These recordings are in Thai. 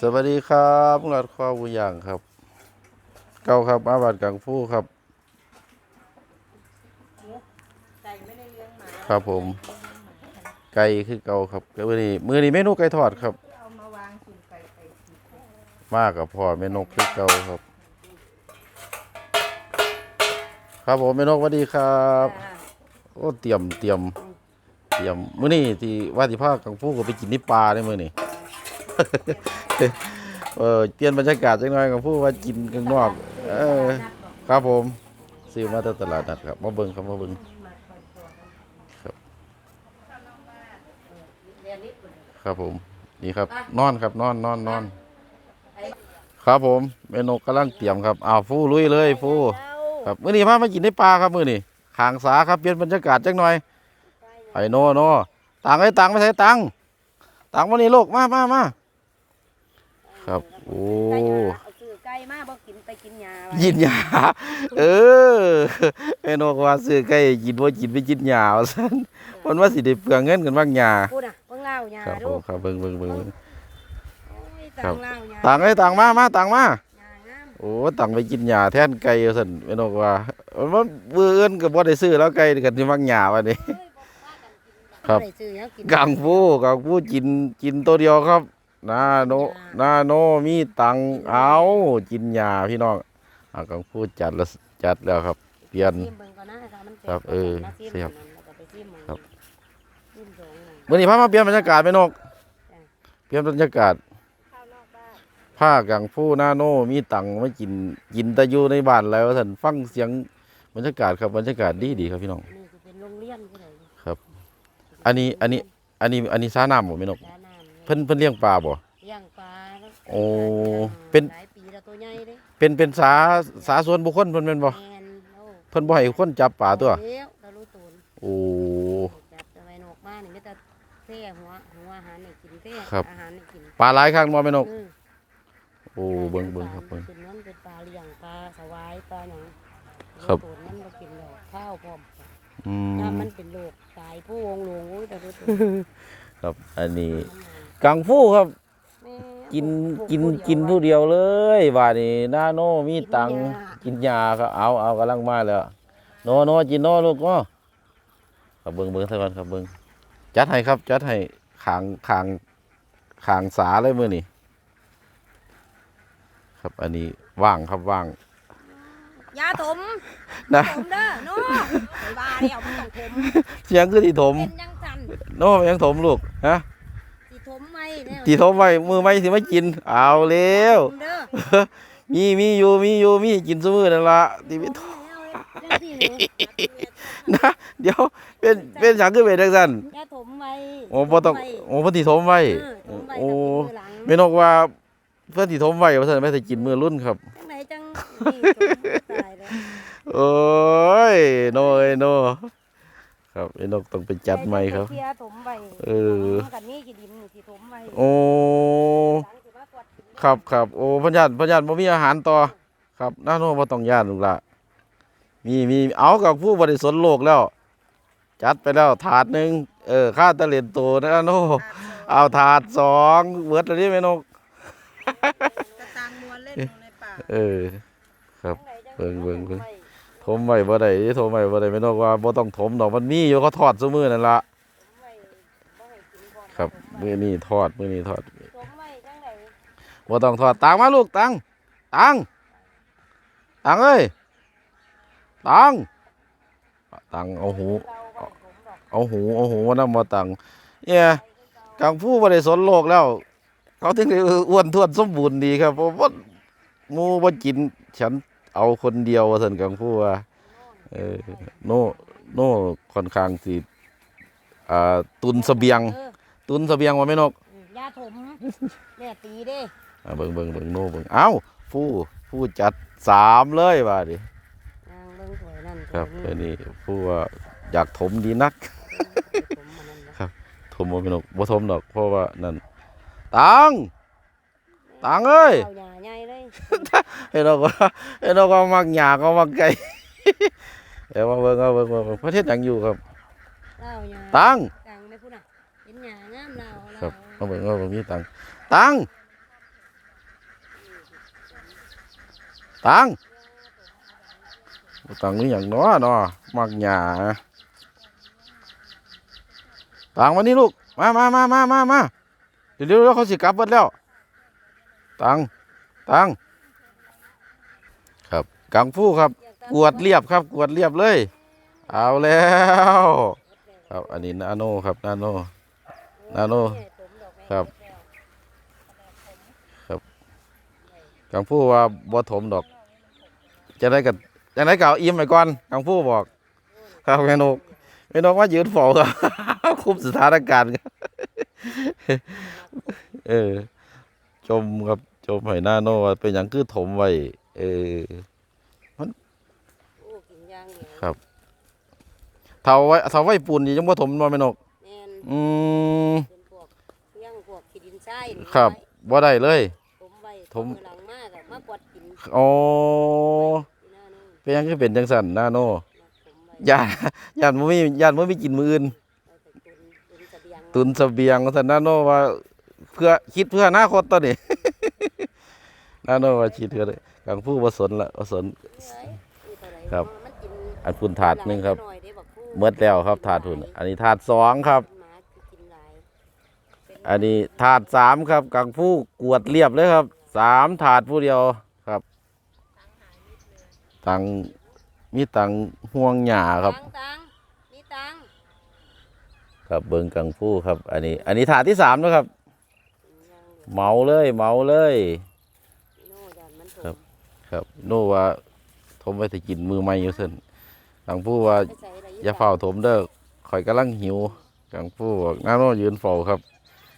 สวัสดีครับรัดข้อบุญอย่างครับ เก้าครับอาบาดกังฟูครับ ไก่ไม่ได้เลี้ยงหมาครับผม ไก่คือเก่าครับมือนี้มือนี้เมนูไก่ทอดครับ เอามาวางสุ่มไก่ไก่ขีดมากกับพ่อเมนูคือเก่าครับ ครับผมเมนูสวัสดีครับโอ้เตรียมเตรียมเตรียมมื้อนี้ที่ว่าที่ภาคกังฟูก็ไปกินที่ปลาได้มื้อนี้ เออเปลี่ยนบรรยากาศจังหน่อยกังฟูว่ากินข้างนอก เออ ครับผมซื้อมาจากตลาดนัดครับมาเบิ่งครับมาเบิ่งเรียนนิดหนึ่งครับผมนี่ครับ นอนครับ นอนนอนนอนครับผมเมนูกำลังเตรียมครับอ้าวฟูลุยเลยฟูครับมื้อนี้พามากินในปลาครับมื้อนี้ขางสาครับเปลี่ยนบรรยากาศจังหน่อยไอ้โนโนตังไอ้ตังไม่ใช่ตังตังมานี่ลูกมามามา ครับ โอ้ไก่เอาซื้อไก่มาบ่กินไปกินยากินหญ้าเออเมนูก็ว่าซื้อไก่กินบ่กินไปกินหญ้าว่าซั่นมันว่าสิได้เปลืองเงินกันบ้างหญ้าพูดอะเพิ่งเล่ายาครับผดูมครับเบิ่งเบิ่งเบิ่งเบิ่ง โอ้ยครัตับงเล่ายาตังไอ้ตังมามาตังมา ยางามโอ้ตังไปกินหญ้าแทนไก่สั่นแม่นกว่ามันมื้ออื่นก็บ่ได้ซื้อแล้วไก่กันสิมักหญ้าวันนี้ครับได้ซื้อแล้วกินกังฟูกังฟูกินกินตัวเดียวครับ นาโนนาโนมีตังเอากินหญ้าพี่น้องอ่ากังฟูจัดแล้วจัดแล้วครับ เปลี่ยนซิมเบิ่งก่อนนะถ้ามันแซ่ครับเออมาซิมเสียบมันแล้วก็ไปซิมมันครับซิมสองหน่อยมื้อนี้พามาเปลี่ยนบรรยากาศแม่นกจ้ะเปลี่ยนบรรยากาศข้าวนอกบ้านผ้ากังฟูนาโนมีตังมากินกินแต่อยู่ในบ้านแล้วท่านฟังเสียงบรรยากาศครับบรรยากาศดีดีๆครับพี่น้องนี่สิเป็นโรงเรียนผู้ใดครับ อันนี้อันนี้อันนี้อันนี้สาน้ำบ่แม่นกร้านน้ำ เพิ่นเพิ่นเลี้ยงปลาบ่ เลี้ยงปลาแล้วโอ้เป็น หลายปีแล้วตัวใหญ่เด้เป็นเป็นสาสาส่วนบุคคลเพิ่นแม่นบ่แม่นโอ้เพิ่นบ่ให้คนจับปลาตัว เลี้ยวตะลุตูนโอ้ จับจะไปนกบ้านนี่ไม่แต่เท่หัวหัวอาหารนี่กินเท่ครับ อาหารนี่กินปลาหลายครั้งบ่แม่นกอืมโอ้เบิ่งเบิ่งครับเบิ่งเป็นนั้นเป็นปลาเลี้ยงปลาสวายปลาหยังครับตูนมันบ่กินดอกข้าวพร้อมอืถ้ามมันเป็นโรคตายผู้วงลงโอ้ยตะลุตูนครับอันนี้ กังฟูครับแม่กินพวกินผู้เดียวกินผู้เดียวเลยว่านี่นาโนมีตังกินยากินยาครับเอาเอากำลังมาแล้วโนโนกินโนลูกโนครับเบิ่งเบิ่งซะก่อนครับเบิ่งจัดให้ครับ จัดให้ขางขางขางสาเลยมื้อนี้ครับอันนี้ว่างครับว่างยาถมนะถมเด้อโน่ไปบ้าแล้วมันต้องถมเสียงคือที่ถมเป็นยังจันโนยังถมลูกฮะ สิถมไหมเนี่ยที่ถมไว้มือไม่สิมากิน เอาแล้วถมเด้อมีมีอยู่มีอยู่มีกินซุมื้อนั่นล่ะที่ไปถมจังสิหนูนะเดี๋ยวเป็นเป็นหยังคือเป็นจังซั่นยาถมไว้โอ้บ่ต้องโอ้เพิ่นสิถมไว้เออถมไว้โอ้แต่มือหลังแม่นกว่าเพื่อนที่ทมไว้ว่าซั่นไม่ได้กินมื้อรุ่นครับจังไหนจังนี่ถมตายแล้วโอ้ยโนเอ้ยโนครับไอ้นกต้องไปจัดใหม่ครับเคลียร์ถมไว้เออ ครับครับโอ้พญานพญานบ่มีอาหารต่อครับน้าโนบ่ต้องย่านลูกละมีมีเอากับผู้บริสุทธิ์โลกแล้ว จัดไปแล้วถาดหนึงเออค่าตะเล่นโตนะโนเอาถาดสองเบิดแล้วนี่แม่นกกระตังมวนเล่นอยู่ในป่าเออ ครับจังไหนจัเบิ่งเบิ่งเบิ่งถมไว้ถมไว้บ่ได้ถมไว้บ่ได้แม่นกว่าบ่ต้องถมดอกมันมีอยู่เขาทอดซุมื้อนั่นล่ะถมไว้บ่ให้กินพร้อมครับถมมื้อนี้ทอดมื้อนี้ทอด ถมไว้จังไหน บ่ต้องทอดตังมาลูกตังตังตังเอ้ยตังตังเอาหูเราห้ถมดอกเอาหูเอาหูมานำบ่ตังเนี่ยกังฟูบ่ได้สนโลกแล้ว เขาถึงได้อ้วนท้วนสมบูรณ์ดีครับเพราะว่ามู่บ่กินฉันเอาคนเดียวว่าซั่นกังฟูว่าเออโน่โน่ค่อนข้างสิอ่าตุนเสบียง ตุนเสบียงว่าแม่นกยาถมแม่ตีเด้ เบิ่งเบิ่งเบิ่งโนเบิ่งเอ้าผู้ผู้จัดสามเลยว่าดินางเบิ่งสวยนั่นครับสวยอันนี่นี้ผู้ว่าอยากถมดีนักถมมันนั่นนะถมบ่เป็นดอกบ่ถมดอกเพราะว่านั่นตังตังเอ้ยเอาหญ้าใหญ่เลยไอ้ดอกว่าไอ้ดอกว่ามักหยาก็มักไก่เดี๋ยวมาเบิ่งเอาเบิ่งเบิ่งเบิ่งประเทศหยังอยู่ครับเอาหญ้าตังตังไม่พูดอะเห็นหญ้างามเราครับเราเอาเบิ่งเอาเบิ่งมีตังตัง ตังตังนี่อย่างน้อเนาะมักหยาตังวันนี้ลูก มามามามามามาเดี๋ยวเดี๋ยวเขาสิกลับเบิดแล้ว ตังตังครับกังฟูครับ กวดเรียบครับ กวดเรียบเลย เอาแล้ว ครับ อันนี้นาโนครับนาโนนาโนครับกังฟูว่าบ่ถมดอก จะได้กับจะได้กับอิ่มไปก่อนกังฟูบอก ครับแม่นกแม่นกว่ายืนเฝ้าครับคุมสถานการณ์ครับเออชมครับชมให้หน้าโนว่าเป็นอย่างคือถมไว้เออโอ้กินย่างเดียวครับ เท่าไว้เท่าไว้ปูนนี่ยังบ่ถมบ่แม่นกแม่นอืมเป็นพวกเลี้ยงพวกขี้ดินทรายนี่ครับไว้บ่ได้เลย ถมไว้ถมมือหลังมากอะมากวาดกินอ๋อที่หน้านู่น เป็นหยังคือเป็นจังซั่นหน้าโนมาถมไว้ย่านย่านบ่มีย่านบ่มีกินมื้ออื่นไว้เป็นตุนตุนเสบียงตุนเสบียงสันนาโนว่า เพื่อคิดเพื่ออนาคตตัวนี้ นาโนว่าคิดเพื่อเลยกังผู้ผสนละผสนเอ้ยนี่เท่าไหครับมันกินอันพุนถาดหนึ่งครับหลายไปหน่อยเด้บักผู้เมื่อแล้วครับถาดทุนอันนี้ถาดสองครับหมาคือกินหลายเป็นอันนี้ถาดสามครับกังผู้กวดเรียบเลยครับสามถาดผู้เดียวครับ ตังมีตังห่วงหญ้าครับ ตังตังนี่ตังครับเบิงกังผู้ครับ อันนี้ อันนี้ถาดที่สามนะครับกินย่างเดียวเหมาเลยเหมาเลยโน่ยันมันถมครับครับโน่ว่าทมไว้จะกินมือไม่อยู่เส้นกังผู้ว่าไปใส่อะไรอย่าเฝ้าถมเด้อข่อยกำลังหิวกังฟูบอกน้าโน่ยืนเฝ้าครับ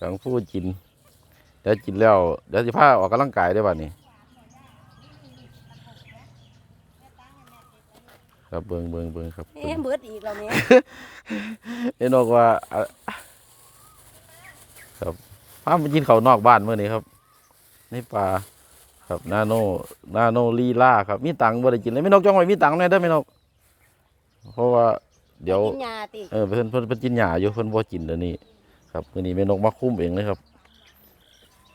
กังฟูกินเดี๋ยวกินแล้วเดี๋ยวจะพาออกกำลังกายได้อบัดนี้ ครับเบิงเบิงเบิงครับเอ๊ะเบิดอีกแล้วเนี่ยเอ็นบอกว่าอะครับพาไปกินข้าวนอกบ้านเมื่อนี้ครับในป่าครับนาโนนาโนลีล่าครับมีตังค์บ่ได้กินเลยไม่นกจ้องไว้มีตังค์แน่เด้อไม่นกเพราะว่าเดี๋ยว กินยาติเออเพิ่นเพิ่นเพิ่นกินหญ้าอยู่เพิ่นบ่กินเดี๋ยวนี้ครับมื้อนี้แม่นกมาคุ้มเองเลยครับ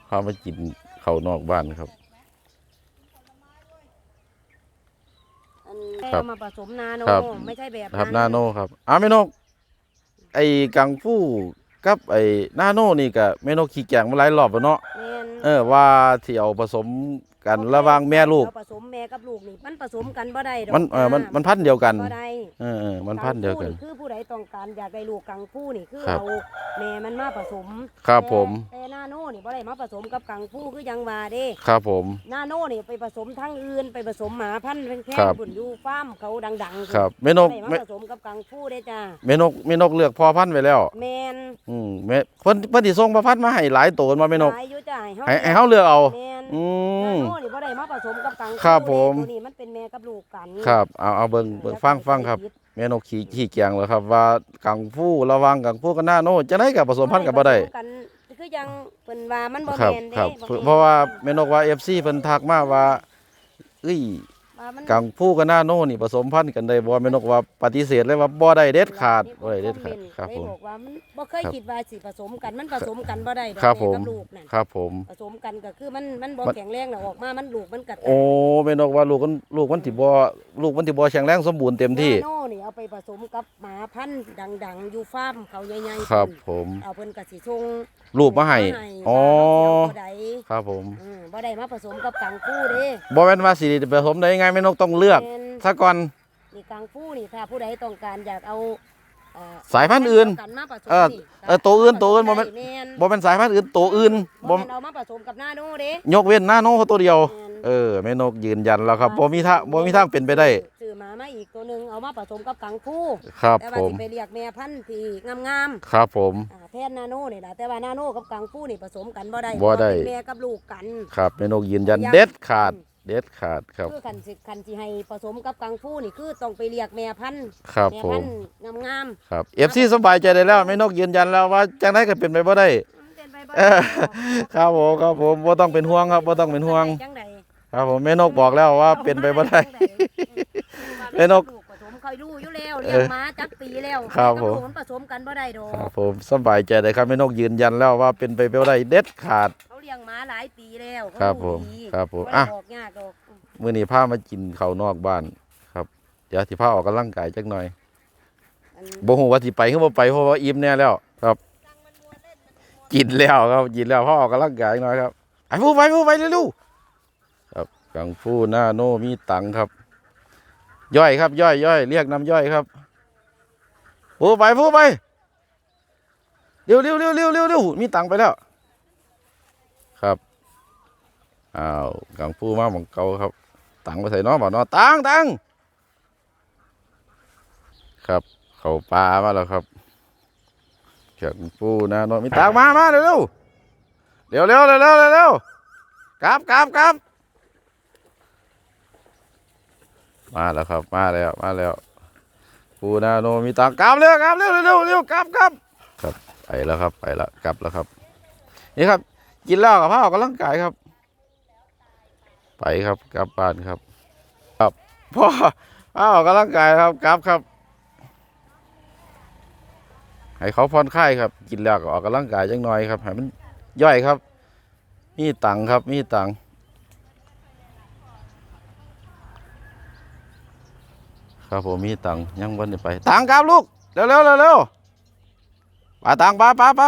พามากินข้าวนอกบ้านครับ อัน ครับ เอามาผสมนาโนครับ ไม่ใช่แบบครับนาโนครับอ้าวแม่นก ไอ้กังฟูกับไอ้นาโนนี่ก็แม่นกขี้แกงมาหลายรอบแล้วเนาะแม่นเออว่าที่เอาผสมกันระหว่างแม่ลูก เอาผสมแม่ กับลูกนี่มันผสมกันบ่ได้ดอกมันเออมันมันพันธุ์เดียวกัน บ่ได้เออเออมันพันธุ์เดียวกันกังฟูคือผู้ใดต้องการอยากได้ลูกกังฟูนี่คือครับเอาแม่มันมาผสมครับผมแต่แต่นาโนนี่บ่ได้มาผสมกับกังฟูคือยังว่าเด้ ครับผม นาโนนี่ไปผสมทั้งอื่นไปผสมหมาพันธุ์แพงครับ ๆบุญอยู่ฟาร์มเขาดังๆครับแม่นบ่กได้มาแม่ผสมกับกังฟูเด้จ้าแม่นกแม่นกเลือกพอพันธุ์ไว้แล้ว แม่นอืมแม่เพิ่นเพิ่นสิส่งพอพันธุ์มาให้หลายโตนมาแม่นก หลายอยู่จ้าให้ให้เฮาเลือกเอา แม่น อืนามโน่นี่บ่ได้มาผสมกับกังฟูครับผม ตัวนี้มันเป็นแม่กับลูกกันครับเอาเอาเบิ่งเบิ่งฟังฟังครับ แม่นกขี้ขี้เกียงแล้วครับ ว่ากังฟูระวังกังฟูกับหน้าโนจะได้กับผสมพันธุ์กับบ่ได้ผสมกันคือยังเพิ่นว่ามันบ่ครับแม่นเด้ครับบ่แม่นเพราะว่าแม่นกว่า FC เพิ่นทักมาว่าเอ้ยว่า มันกังฟูกับหน้าโนนี่ผสมพันธุ์กันได้บ่แม่นกว่าปฏิเสธเลยว่าบ่ได้เด็ดขาดบ่ได้เด็ดขาดครับได้ผมบอกว่ามันบ่เคยครับคิดว่าสิผสมกันมันผสมกันบ่ได้ดอกครับแม่ผมกับลูกนั่นครับผมผสมกันก็คือมันมันบ่มันแข็งแรงแล้วออกมามันลูกมันกัดโอ้แม่นกว่าลูกมันลูกมันสิบ่ลูกมันสิบ่แข็งแรงสมบูรณ์เต็มที่นาโน่นี่เอาไปผสมกับหมาพันธุ์ดังๆอยู่ฟาร์มเขาใหญ่ๆครับพุ่นผมเอาเพิ่นก็สิส่งรูปมาให้อ๋อว่าเราสิเอาตัวใดครับผมอืมบ่ได้มาผสมกับกังฟูเด้บ่แม่นว่าสิผสมได้ไงแม่นกต้องเลือกแม่น ซะก่อน นี่กังฟูนี่ถ้าผู้ใดต้องการอยากเอาเอ่อสายพันธุ์อื่นเดียวกันมาผสมเออนี่เออตัวอื่นตัวอื่นบ่แม่น แม่นบ่เป็นสายพันธุ์อื่นตัวอื่นบ่บ่แม่นเอามาผสมกับหน้าโน่เด้ ยกเว้นหน้าโนตัวเดียว แม่น เออแม่นกยืนยันแล้วครับบ่มีทางบ่มีทางเป็นไปได้ซื้อหมามาอีกตัวหนึงเอามาผสมกับกังฟูครับ แต่ผว่ามสิไปเรียกแม่พันธุ์ที่งามครับผมๆอ่าแทนนาโน่นี่ล่ะแต่ว่านาโน่กับกังฟูนี่ผสมกันบ่ได้บ่ได้ เพราะว่าเป็นแม่กับลูกกัน ครับแม่นกยืนยันเด็ดขาด เด็ดขาดครับ คือคันสิคันสิให้ผสมกับกังฟูนี่คือต้องไปเรียกแม่พันธุ์ครับแม่ผพัมนธุ์งามครับ FC สบายใจได้แล้วแม่นกยืนยันแล้วว่าจังไดก็เป็นไปบ่ได้ๆเป็นไปบ่เอได้อครับผมครับผมบ่ต้องเป็นห่วงครับบ่ต้องเป็นห่วง จังใดครับผมแม่นกบอกแล้วว่าเป็นไปบ่ได้ แม่นกผสมคอยรู้อยู่แล้วเลี้ยงม้าจักปีแล้วครับแกับลูกผมมันผสมกันบ่ได้ดอกครับผมสบายใจเลยครับแม่นกยืนยันแล้วว่าเป็นไปบ่ได้เด็ดขาดเขา เลี้ยงหมาหลายปีแล้วเขาครับผมดีครับผมบ่อะได้ออกยากดอกมื้อนี้พามากินข้าวนอกบ้านครับ เดี๋ยวสิพาออกกำลังกายจักหน่อยอันบ่ฮู้ว่าสิไปคือบ่ไปเพราะว่าอิ่มแน่แล้วครับ กินแล้วครับกินแล้วพาออกกำลังกายจักหน่อยครับไอ้ฟูไปฟูไปเร็วๆครับกังฟูหน้าโนมีตังค์ครับ ย่อยครับ ย่อยย่อยเรียกน้ำย่อยครับฟูไปฟูไปเร็วเร็วเร็วเร็วเร็วเร็วมีตังค์ไปแล้ว ครับอ้าวกังฟูมาของเก่าครับ ตังไปใส่น้องบ่าน้อตังตังครับ เข่าปลามาแล้วครับเขียงฟูนะน้องมีตังมามาเร็วเร็วเร็วเร็วเร็วเร็วกราบกราบกราบมาแล้วครับมาแล้วมาแล้วปูนาโนมีตังกลับเร็วกลับเร็วเร็วเร็วกลับกลับครับไปแล้วครับไปแล้วกลับแล้วครับ นี่ครับ กินแล้วกับพ่อออกกำลังกายครับ ไปครับกลับบ้านครับครับพ่อพ่อออกกำลังกายครับกลับครับ ให้เขาผ่อนคลายครับ กินแล้วก็ออกกำลังกายจังหน่อยครับให้มันย่อยครับ มีตังครับ มีตังครับผมมีตังยังวันนี้ไปตังครับลูกเร็วเร็วเร็วเร็วไปตังค์ไปไปไ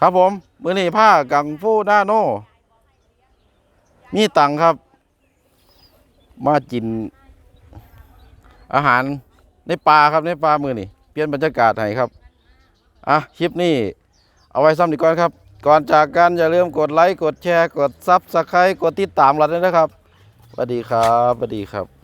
ครับผมมือนี้ผ้ากังฟูหน้าโน มีตังครับ มากิน อาหารในป่าครับในป่ามือนี่เปลี่ยนบรรยากาศให้ครับ อะคลิปนี้ เอาไว้ซ้ำดีก่อนครับ ก่อนจากกันอย่าลืมกดไลค์ กดแชร์ กดซับสไครต์กดติดตามเราด้วยนะครับสวัสดีครับสวัสดีครับ